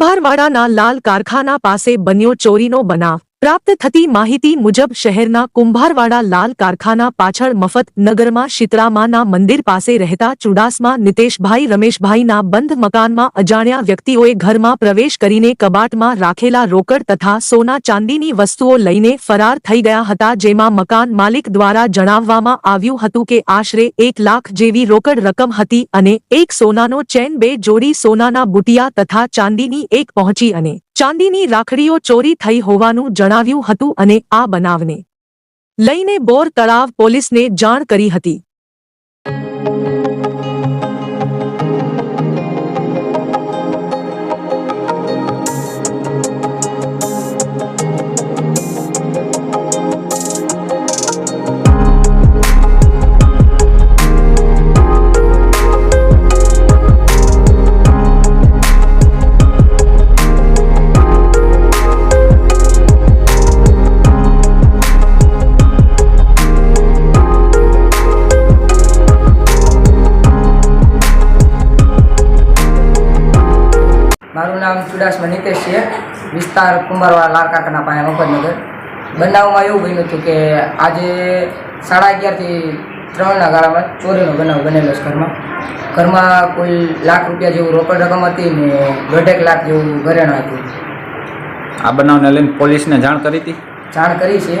કુંભારવાડાના લાલ કારખાના પાસે બન્યો ચોરીનો બનાવ. પ્રાપ્ત થતી માહિતી મુજબ શહેરના કુંભારવાડા લાલ કારખાના પાછળ મફત નગરમાં શીતળામાના મંદિર પાસે રહેતા ચુડાસમા નિતેશભાઈ રમેશભાઈના બંધ મકાનમાં અજાણ્યા વ્યક્તિઓએ ઘરમાં પ્રવેશ કરીને કબાટમાં રાખેલા રોકડ તથા સોના ચાંદીની વસ્તુઓ લઈને ફરાર થઈ ગયા હતા, જેમાં મકાન માલિક દ્વારા જણાવવામાં આવ્યું હતું કે આશરે એક લાખ જેવી રોકડ રકમ હતી અને એક સોનાનો ચેન બે જોડી સોનાના બુટિયા તથા ચાંદીની એક પહોંચી અને ચાંદીની રાખડીઓ ચોરી થઈ હોવાનું જણાવ્યું હતું અને આ બનાવને લઈને બોર તળાવ પોલીસને જાણ કરી હતી. મારું નામ ચુડાસમા નિતેશ છે. વિસ્તાર કુંભારવાળા લાલ કાકાના પાસે મફતનગર. બનાવમાં એવું બન્યું હતું કે આજે સાડા અગિયારથી ત્રણના ગાળામાં ચોરીનો બનાવ બનેલો છે ઘરમાં. ઘરમાં કુલ લાખ રૂપિયા જેવું રોકડ રકમ હતી ને દોઢેક લાખ જેવું ઘરેણાં હતું. આ બનાવને લઈને પોલીસને જાણ કરી હતી? જાણ કરી છે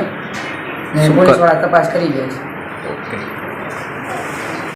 ને પોલીસવાળા તપાસ કરી ગયા છે. ઓકે.